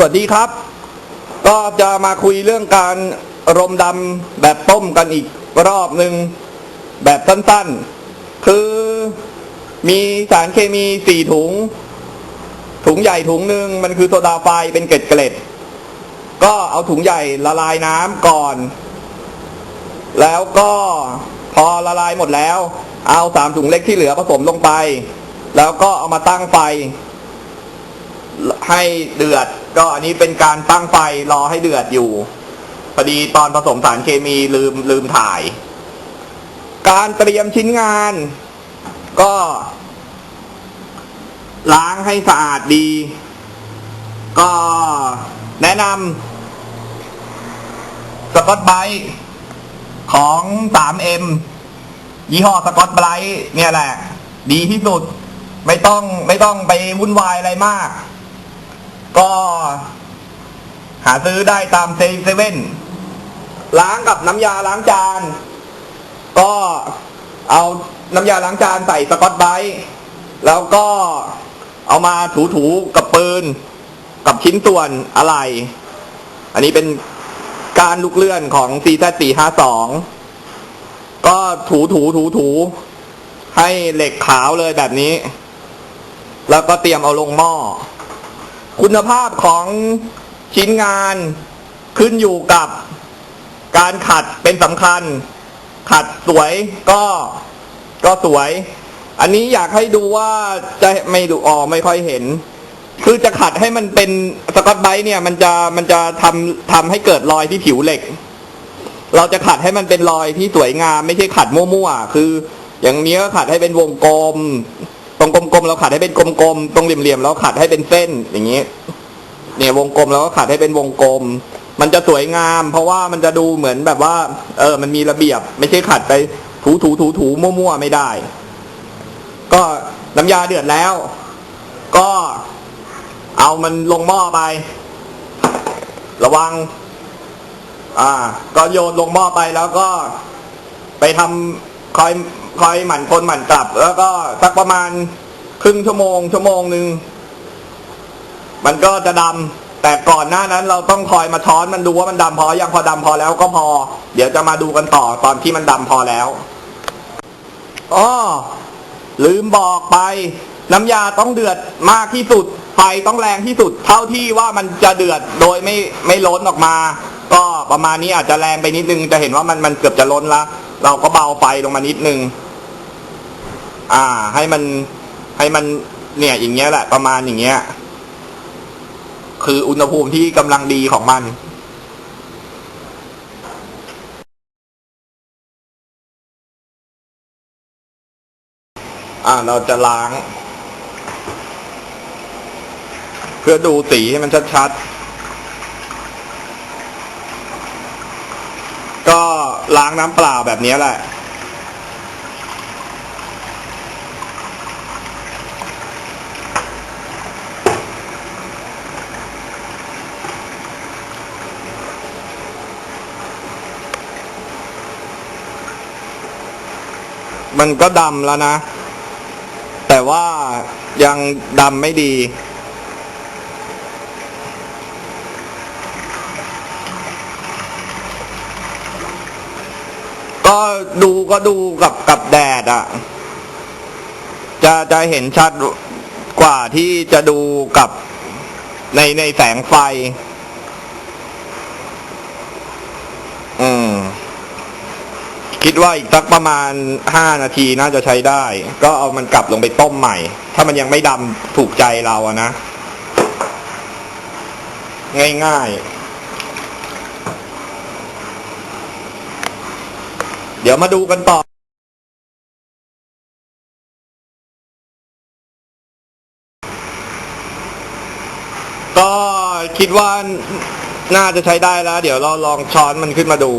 สวัสดีครับ ก็จะมาคุยเรื่องการรมดำแบบต้มกันอีกรอบหนึ่งแบบสั้นๆ คือมีสารเคมีสี่ถุง ถุงใหญ่ถุงหนึ่งมันคือโซดาไฟเป็นเกล็ดเกล็ดก็เอาถุงใหญ่ละลายน้ำก่อน แล้วก็พอละลายหมดแล้ว เอาสามถุงเล็กที่เหลือผสมลงไป แล้วก็เอามาตั้งไฟให้เดือดก็อันนี้เป็นการตั้งไฟรอให้เดือดอยู่พอดีตอนผสมสารเคมีลืมลืมถ่าย การเตรียมชิ้นงาน ก็ ล้างให้สะอาดดี ก็แนะนำสกอตไบรท์ของ 3M ยี่ห้อสกอตไบรท์เนี่ยแหละ ดีที่สุด ไม่ต้องไม่ต้องไปวุ่นวายอะไรมาก ก็หาซื้อได้ตามเซเว่นล้างกับน้ำยาล้างจาน ก็เอาน้ำยาล้างจานใส่สกอตไบรท์แล้วก็เอามาถูๆกับปืน กับชิ้นส่วนอะไร อันนี้เป็นการลูกเลื่อนของ CZ 4 5 2ก็ถูถูถูถูให้เหล็กขาวเลยแบบนี้ แล้วก็เตรียมเอาลงหม้อ คุณภาพของชิ้นงานขึ้นอยู่กับการขัดเป็นสำคัญ ขัดสวยก็ก็สวย อันนี้อยากให้ดูว่าจะไม่ดูออกไม่ค่อยเห็น คือจะขัดให้มันเป็นสกอตไบรท์เนี่ยมันจะมันจะทำทำให้เกิดรอยที่ผิวเหล็ก เราจะขัดให้มันเป็นรอยที่สวยงาม ไม่ใช่ขัดมั่วๆคือ อย่างนี้ก็ขัดให้เป็นวงกลม ลมเราขัดให้เป็นกลมๆ ตรงเหลี่ยมๆเราขัดให้เป็นเส้นอย่างนี้ เนี่ยวงกลมเราก็ขัดให้เป็นวงกลม มันจะสวยงาม เพราะว่ามันจะดูเหมือนแบบว่า เออ มันมีระเบียบ ไม่ใช่ขัดไปถูถูถูถูมั่วๆไม่ได้ ก็น้ำยาเดือดแล้ว ก็เอามันลงหม้อไป ระวัง อ่า ก็โยนลงหม้อไปแล้วก็ไปทำคอยคอยหมั่นคนหมั่นกลับ แล้วก็สักประมาณ ครึ่งชั่วโมง ชั่วโมงหนึ่งมันก็จะดำแต่ก่อนหน้านั้น เราต้องคอยมาช้อนมันดูว่ามันดำพอยังพอดำพอแล้วก็พอ เดี๋ยวจะมาดูกันต่อตอนที่มันดำพอแล้วอ้อลืมบอกไป น้ำยาต้องเดือดมากที่สุดไฟต้องแรงที่สุด เท่าที่ว่ามันจะเดือดโดยไม่ไม่ล้นออกมา ก็ประมาณนี้อาจจะแรงไปนิดนึง จะเห็นว่ามันมันเกือบจะล้นละเราก็เบาไฟลงมานิดนึง อ่า ให้มัน ให้มันเนี่ยอย่างเงี้ยแหละประมาณอย่างเงี้ย คืออุณหภูมิที่กำลังดีของมันอ่าเราจะล้าง เพื่อดูสีให้มันชัดๆ ก็ล้างน้ำเปล่าแบบนี้แหละ มันก็ดำแล้วนะ แต่ว่ายังดำไม่ดี ก็ดูก็ดูกับกับแดดอะ่ะ จะจะเห็นชัดกว่าที่จะดูกับในในแสงไฟ อืม คิดว่าอีกสักประมาณห้านาทีน่าจะใช้ได้ ก็เอามันกลับลงไปต้มใหม่ ถ้ามันยังไม่ดำถูกใจเราอะนะ ง่ายๆ เดี๋ยวมาดูกันต่อก็คิดว่าน่าจะใช้ได้แล้ว เดี๋ยวเราลองช้อนมันขึ้นมาดู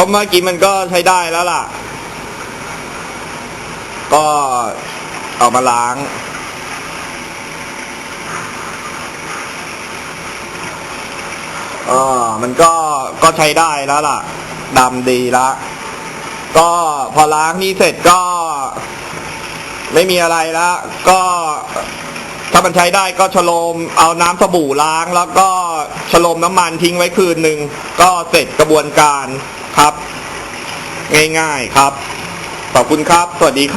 ก็เมื่อกี้มันก็ใช้ได้แล้วล่ะ ก็เอามาล้าง เออมันก็ก็ใช้ได้แล้วล่ะดำดีละ ก็พอล้างนี่เสร็จก็ ไม่มีอะไรละก็ถ้ามันใช้ได้ก็ฉโลมเอาน้ำสบู่ล้าง แล้วก็ฉโลมน้ำมันทิ้งไว้คืนหนึ่งก็เสร็จกระบวนการ ครับ ง่ายๆครับ ขอบคุณครับ สวัสดีครับ